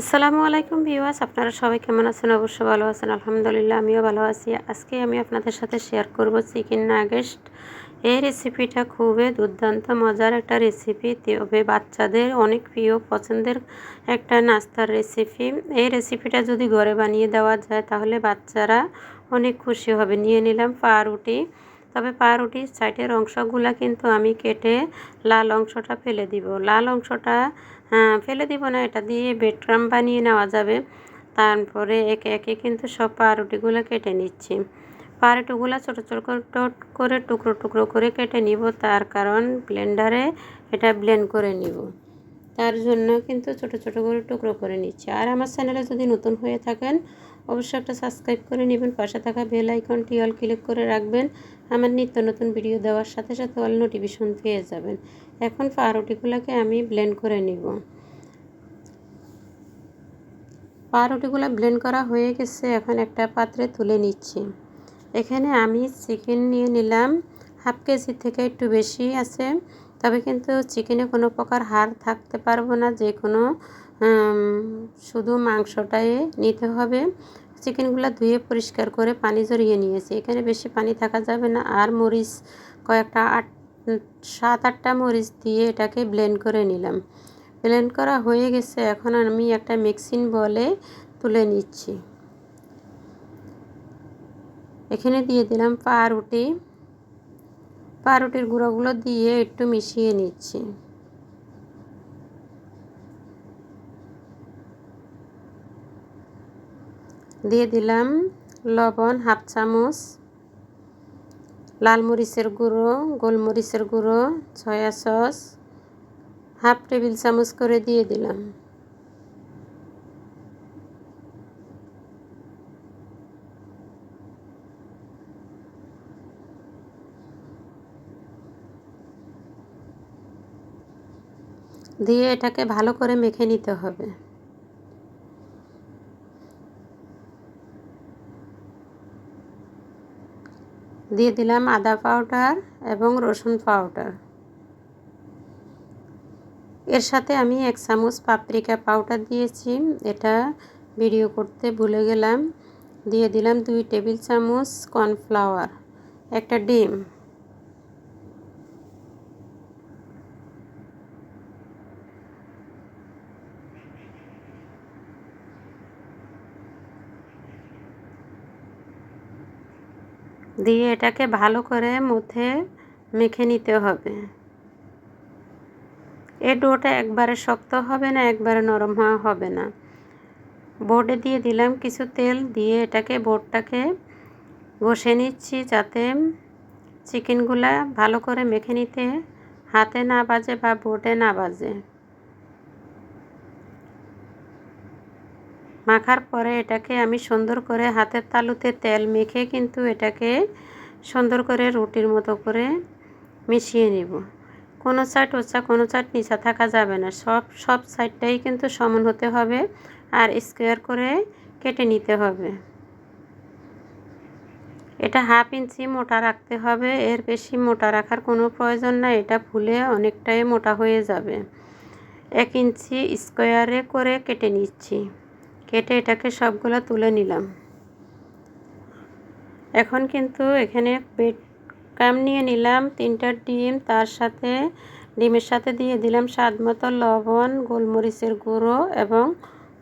আসসালামু আলাইকুম ভিউয়ার্স, আপনারা সবাই কেমন আছেন? অবশ্যই ভালো আছেন, আলহামদুলিল্লাহ, আমিও ভালো আছি। আজকে আমি আপনাদের সাথে শেয়ার করব চিকেন নাগেস্ট এই রেসিপিটা খুবই দুর্দান্ত, মজার একটা রেসিপি তবে বাচ্চাদের অনেক প্রিয় পছন্দের একটা নাস্তার রেসিপি এই রেসিপিটা যদি ঘরে বানিয়ে দেওয়া যায়, তাহলে বাচ্চারা অনেক খুশি হবে। নিয়ে নিলাম পাউরুটি। তবে পাউরুটির সাইডের অংশগুলো কিন্তু আমি কেটে লাল অংশটা ফেলে দিব। লাল অংশটা হ্যাঁ ফেলে দিব না, এটা দিয়ে বেডক্রাম বানিয়ে নেওয়া যাবে। তারপরে একে একে কিন্তু সব পাউরুটিগুলো কেটে নিচ্ছি। পাউরুটিগুলো ছোটো ছোটো করে টুকরো টুকরো করে কেটে নিব। তার কারণ ব্লেন্ডারে এটা ব্লেন্ড করে নিব। তার জন্য কিন্তু ছোট ছোট করে টুকরো করে নিচ্ছি। আর আমার চ্যানেলে যদি নতুন হয়ে থাকেন, অবশ্যই একটা সাবস্ক্রাইব করে নেবেন। পাশে থাকা বেল আইকনটি অল ক্লিক করে রাখবেন। আমার নিত্য নতুন ভিডিও দেওয়ার সাথে সাথে অল নোটিফিকেশন পেয়ে যাবেন। এখন পাউরুটিগুলোকে আমি ব্লেন্ড করে নিব। পাউরুটিগুলো ব্লেন্ড করা হয়ে গেছে। এখন একটা পাত্রে তুলে নিচ্ছি। এখানে আমি চিকেন নিয়ে নিলাম। হাফ কেজি থেকে একটু বেশি আছে। তবে কিন্তু চিকেনে কোনো প্রকার হাড় থাকতে পারব না, যে কোনো শুধু মাংসটাই নিতে হবে। চিকেনগুলো ধুয়ে পরিষ্কার করে পানি জড়িয়ে নিয়েছি। এখানে বেশি পানি থাকা যাবে না। আর মরিচ, কয়েকটা আট, সাত, আটটা মরিচ দিয়ে এটাকে ব্লেন্ড করে নিলাম। ব্লেন্ড করা হয়ে গেছে। এখন আমি একটা মিক্সিং বলে তুলে নিচ্ছি। এখানে দিয়ে দিলাম পাউরুটি। পাউরুটির গুঁড়োগুলো দিয়ে একটু মিশিয়ে নিচ্ছি। দিয়ে দিলাম লবণ, হাফ চামচ লাল মরিচের গুঁড়ো, গোলমরিচের গুঁড়ো, সয়া সস, হাফ টেবিল চামচ করে দিয়ে দিলাম। দিয়ে এটাকে ভালো করে মেখে নিতে হবে। দিয়ে দিলাম আদা পাউডার এবং রসুন পাউডার এর সাথে আমি এক চামচ পাপরিকা পাউডার দিয়েছি, এটা ভিডিও করতে ভুলে গেলাম। দিয়ে দিলাম দুই টেবিল চামচ কর্নফ্লাওয়ার একটা ডিম। দিয়ে এটাকে ভালো করে মুথে মেখে নিতে হবে। এ ডোটা একবারে শক্ত হবে না, একবারে নরম হবে না। বোর্ডে দিয়ে দিলাম কিছু তেল, দিয়ে এটাকে বোর্ডটাকে ঘষে নিচ্ছি যাতে চিকেনগুলা ভালো করে মেখে নিতে হাতে না বাজে বা বোর্ডে না বাজে। মাখার পরে এটাকে আমি সুন্দর করে হাতের তালুতে তেল মেখে কিন্তু এটাকে সুন্দর করে রুটির মতো করে মিশিয়ে নিব। কোনো সাইড ওচা, কোনো সাইড নিচা থাকা যাবে না। সব সব সাইডটাই কিন্তু সমান হতে হবে আর স্কোয়ার করে কেটে নিতে হবে। এটা হাফ ইঞ্চি মোটা রাখতে হবে। এর বেশি মোটা রাখার কোনো প্রয়োজন না এটা ফুলে অনেকটাই মোটা হয়ে যাবে। এক ইঞ্চি স্কোয়ারে করে কেটে নিচ্ছি। কেটে এটাকে সবগুলো তুলে নিলাম। এখন কিন্তু এখানে পেট কাম নিয়ে নিলাম, তিনটা ডিম, তার সাথে ডিমের সাথে দিয়ে দিলাম স্বাদ মতো লবণ, গোলমরিচের গুঁড়ো এবং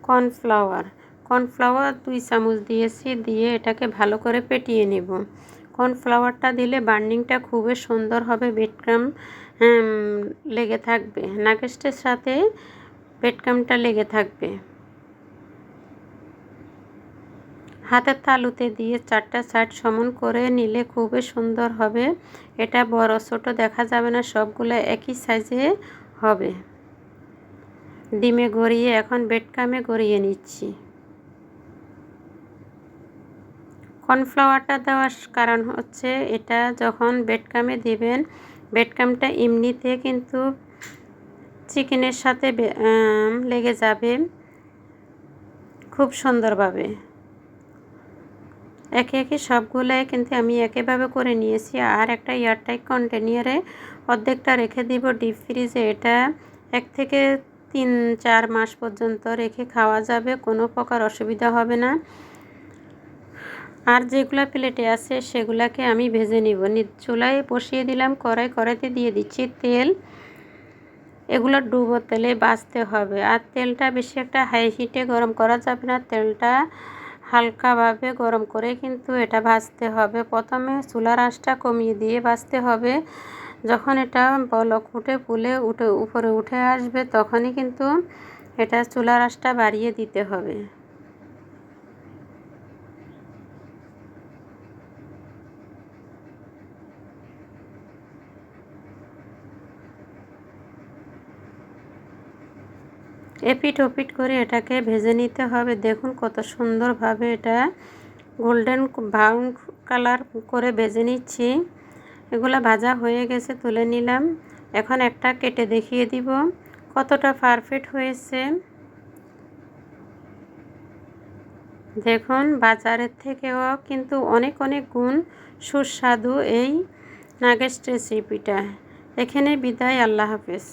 কর্নফ্লাওয়ার। কর্নফ্লাওয়ার দুই চামচ দিয়েছি, দিয়ে এটাকে ভালো করে পেটিয়ে নেব। কর্নফ্লাওয়ারটা দিলে বার্নিংটা খুবই সুন্দর হবে বেডক্রাম লেগে থাকবে। নাগেস্টের সাথে বেডক্রামটা লেগে থাকবে। হাতের তালুতে দিয়ে চারটা সাইড সমান করে নিলে খুবই সুন্দর হবে। এটা বড়, ছোট দেখা যাবে না, সবগুলো একই সাইজে হবে। ডিমে গড়িয়ে এখন বেডকামে গড়িয়ে নিচ্ছি। কর্নফ্লাওয়ারটা দেওয়ার কারণ হচ্ছে এটা যখন বেডকামে দিবেন, বেডকামটা এমনিতে কিন্তু চিকেনের সাথে লেগে যাবে খুব সুন্দরভাবে। একে একে সবগুলাই কিন্তু আমি একেভাবে করে নিয়েছি। আর একটা এয়ারটাইট কন্টেনিয়ারে অর্ধেকটা রেখে দিব ডিপ ফ্রিজে। এটা এক থেকে তিন, চার মাস পর্যন্ত রেখে খাওয়া যাবে, কোনো প্রকার অসুবিধা হবে না। আর যেগুলা প্লেটে আছে সেগুলাকে আমি ভেজে নিব। চুলায় বসিয়ে দিলাম, কড়াই, কড়াইতে দিয়ে দিচ্ছি তেল। এগুলো ডুবো তেলে বাছতে হবে। আর তেলটা বেশি একটা হাই হিটে গরম করা যাবে না। তেলটা হালকাভাবে গরম করে কিন্তু এটা ভাজতে হবে। প্রথমে চুলার আঁচটা কমিয়ে দিয়ে ভাজতে হবে। যখন এটা বলক উঠে, ফুলে উঠে, উপরে উঠে আসবে, তখনই কিন্তু এটা চুলার আঁচটা বাড়িয়ে দিতে হবে। এপিট ওপিট করে এটাকে ভেজে নিতে হবে। দেখুন কত সুন্দরভাবে এটা গোল্ডেন ব্রাউন কালার করে ভেজে নিচ্ছি। এগুলো ভাজা হয়ে গেছে, তুলে নিলাম। এখন একটা কেটে দেখিয়ে দিব। কতটা পারফেক্ট হয়েছে। দেখুন বাজারের থেকেও কিন্তু অনেক অনেক গুণ সুস্বাদু এই নাগেস্ট রেসিপিটা। এখানে বিদায়, আল্লাহ হাফেজ।